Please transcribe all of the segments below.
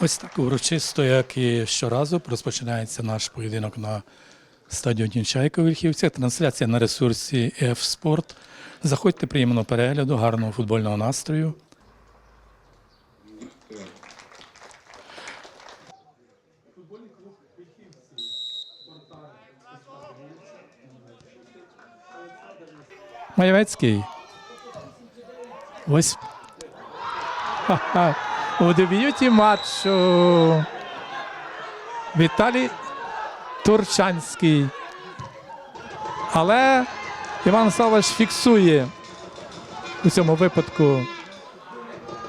Ось так урочисто, як і щоразу, розпочинається наш поєдинок на стадіоні Чайка у Вільхівцях. Трансляція на ресурсі F-Sport. Заходьте приємного перегляду, гарного футбольного настрою. Маєвецький. Ось. Ха-ха. У дебюті матчу Віталій Турчанський. Але Іван Саваш фіксує у цьому випадку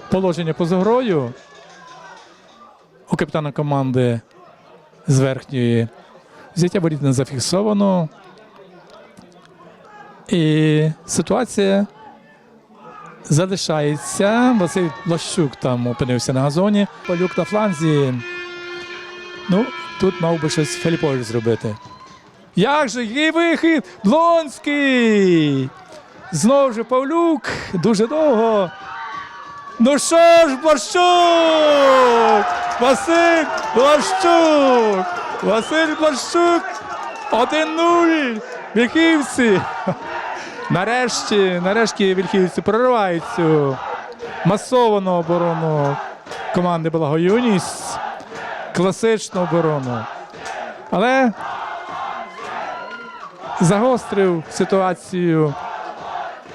положення поза грою у капітана команди з верхньої. Взяття воріт не зафіксовано. І ситуація залишається. Василь Лащук там опинився на газоні. Полюк на фланзі. Ну, тут мав би щось Філіпович зробити. Як же який вихід? Блонський! Знову ж Павлюк. Дуже довго. Ну що ж, Блащук! Василь Блащук! Василь Блащук! 1-0! Віхівці! Нарешті, нарешті вільхівці проривають цю масовану оборону команди Благоюність. Класичну оборону. Але загострив ситуацію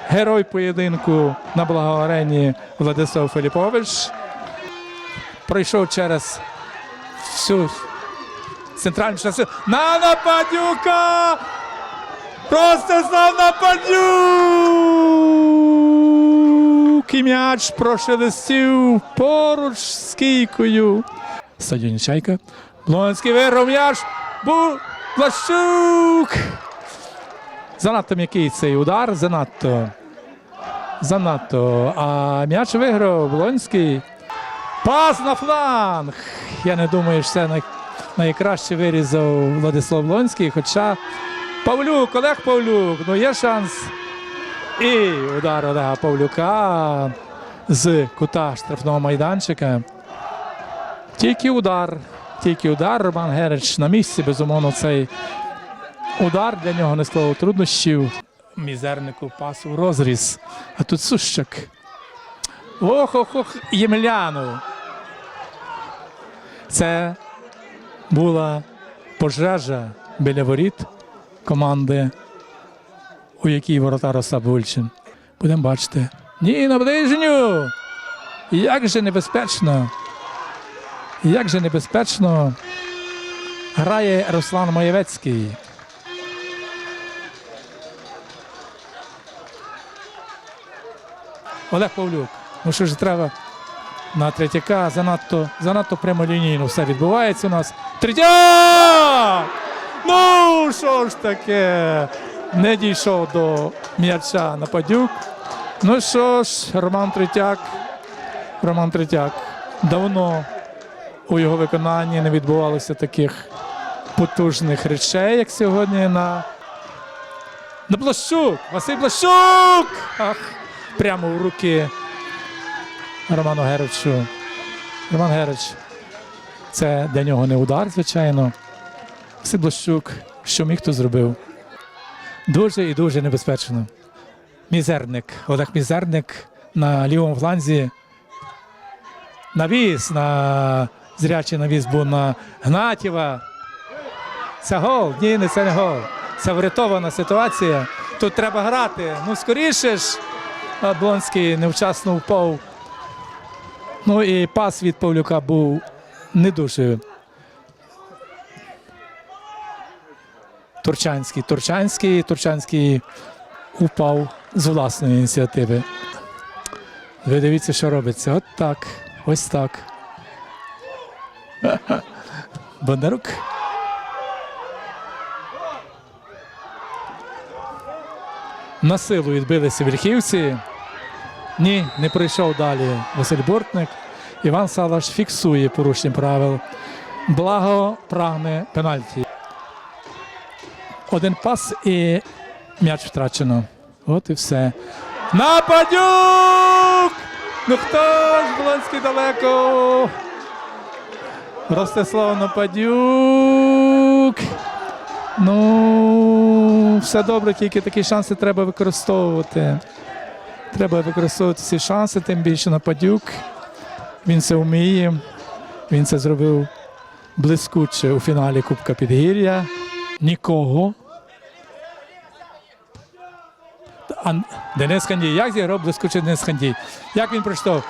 герой поєдинку на благоарені Владислав Филіпович. Пройшов через всю центральну частину. На нападюка! Ростислав Нападюк! І м'яч прошелестів поруч з кійкою. Стадіон Чайка. Блонський виграв м'яч. Бу Плащук! Занадто м'який цей удар, занадто. Занадто. А м'яч виграв Блонський. Пас на фланг. Я не думаю, що це най... найкраще вирізав Владислав Блонський, хоча. Павлюк, Олег Павлюк, ну є шанс. І удар Олега Павлюка з кута штрафного майданчика. Тільки удар, тільки удар. Роман Герич на місці, безумовно, цей удар для нього не склав труднощів. Мізернику пас у розріз. А тут Сущак. Ох, ох, ох, Ємельянов. Це була пожежа біля воріт команди, у якій воротар Остап Вульчин. Будемо бачити. Ні, на ближню! Як же небезпечно! Як же небезпечно грає Руслан Маєвецький. Олег Павлюк. Ну що ж треба на третяка занадто, занадто прямолінійно все відбувається у нас. Третяк! Що ж таке? Не дійшов до м'яча Нападюк. Ну що ж, Роман Третяк. Роман Третяк. Давно у його виконанні не відбувалося таких потужних речей, як сьогодні на. На Блащук! Василь Блащук! Ах, прямо в руки Роману Геричу. Роман Герич. Це для нього не удар, звичайно. Василь Блащук, що міг, то зробив. Дуже і дуже небезпечно. Мізерник. Олег Мізерник на лівому фланзі. Навіс на зрячий навіс був на Гнатєва. Це гол. Ні, не це не гол. Це врятована ситуація. Тут треба грати. Ну, скоріше ж. Блонський невчасно впав. Ну і пас від Павлюка був не дуже. Турчанський, Турчанський, Турчанський упав з власної ініціативи. Ви дивіться, що робиться. От так. Ось так. Бондарук. На силу відбилися верхівці. Ні, не пройшов далі Василь Бортник. Іван Салаш фіксує порушення правил. Благо прагне пенальті. Один пас і м'яч втрачено. От і все. Нападюк! Ну хто ж Блонський далеко? Ростислав Нападюк. Ну, все добре, тільки такі шанси треба використовувати. Треба використовувати ці шанси, тим більше Нападюк. Він це вміє. Він це зробив блискуче у фіналі Кубка Підгір'я. Нікого. А Денис Хандій. Як зіграв блискуче Денис Хандій? Як він прочитав?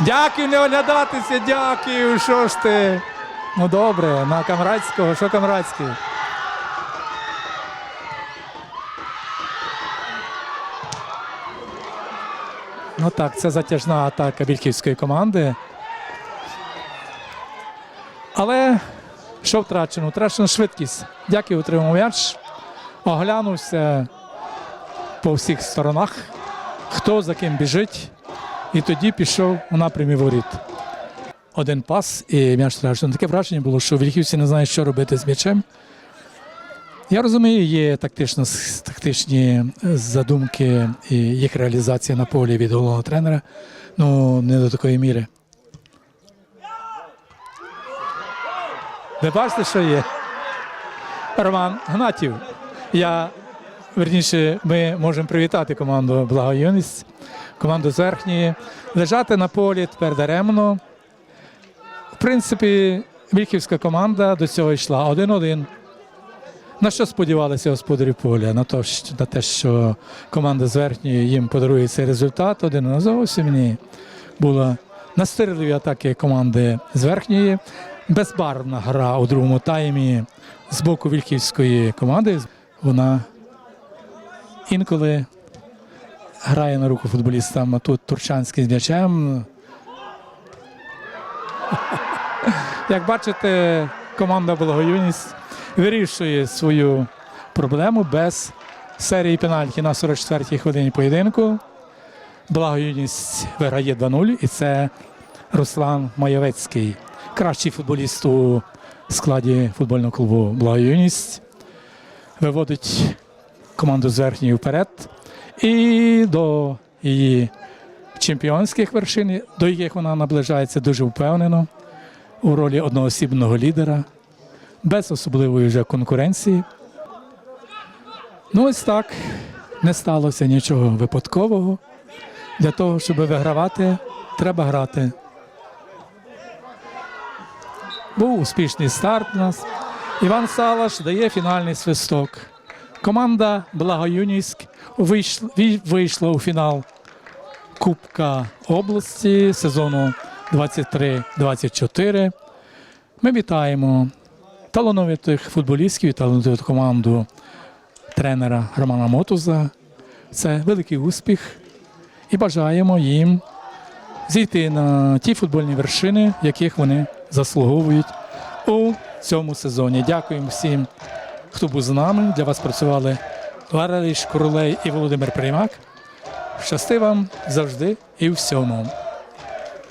Дякую, не оглядатися, дякую. Що ж ти? Ну добре, на Камрадського, що Камрадський? Ну так, це затяжна атака вільхівської команди. Але що втрачено? Втрачено швидкість. Дякую, отримав м'яч. Оглянувся по всіх сторонах, хто за ким біжить, і тоді пішов у напрямі воріт. Один пас і м'яч втрачено. Таке враження було, що вільхівці не знають, що робити з м'ячем. Я розумію, є тактично, тактичні задумки і їх реалізація на полі від головного тренера. Ну, не до такої міри. Ви бачите, що є? Роман Гнатів. Я, верніше, ми можемо привітати команду Благоюність, команду з верхньої. Лежати на полі тепер даремно. В принципі, Вільхівська команда до цього йшла 1-1. На що сподівалися господарі поля? На, то, на те, що команда з верхньої їм подарує цей результат. Один ну, зовсім ні. Була настирливі атаки команди з верхньої. Безбарвна гра у другому таймі з боку вільхівської команди. Вона інколи грає на руку футболістам. А тут Турчанський з м'ячем. Як бачите, команда Благоюність вирішує свою проблему без серії пенальті на 44-й хвилині поєдинку. Благоюність виграє 2-0, і це Руслан Маєвецький, кращий футболіст у складі футбольного клубу Благоюність. Виводить команду з верхньої вперед і до її чемпіонських вершин, до яких вона наближається дуже впевнено у ролі одноосібного лідера без особливої вже конкуренції. Ну, ось так не сталося нічого випадкового. Для того, щоб вигравати, треба грати. Був успішний старт у нас. Іван Салаш дає фінальний свисток. Команда Благоюніськ вийшла, вийшла у фінал Кубка області сезону 23-24. Ми вітаємо талановитих футболістів і талановиту команду тренера Романа Мотуза. Це великий успіх і бажаємо їм зійти на ті футбольні вершини, яких вони заслуговують у цьому сезоні. Дякуємо всім, хто був з нами. Для вас працювали Вараліш Королей і Володимир Приймак. Щасти вам завжди і всьому.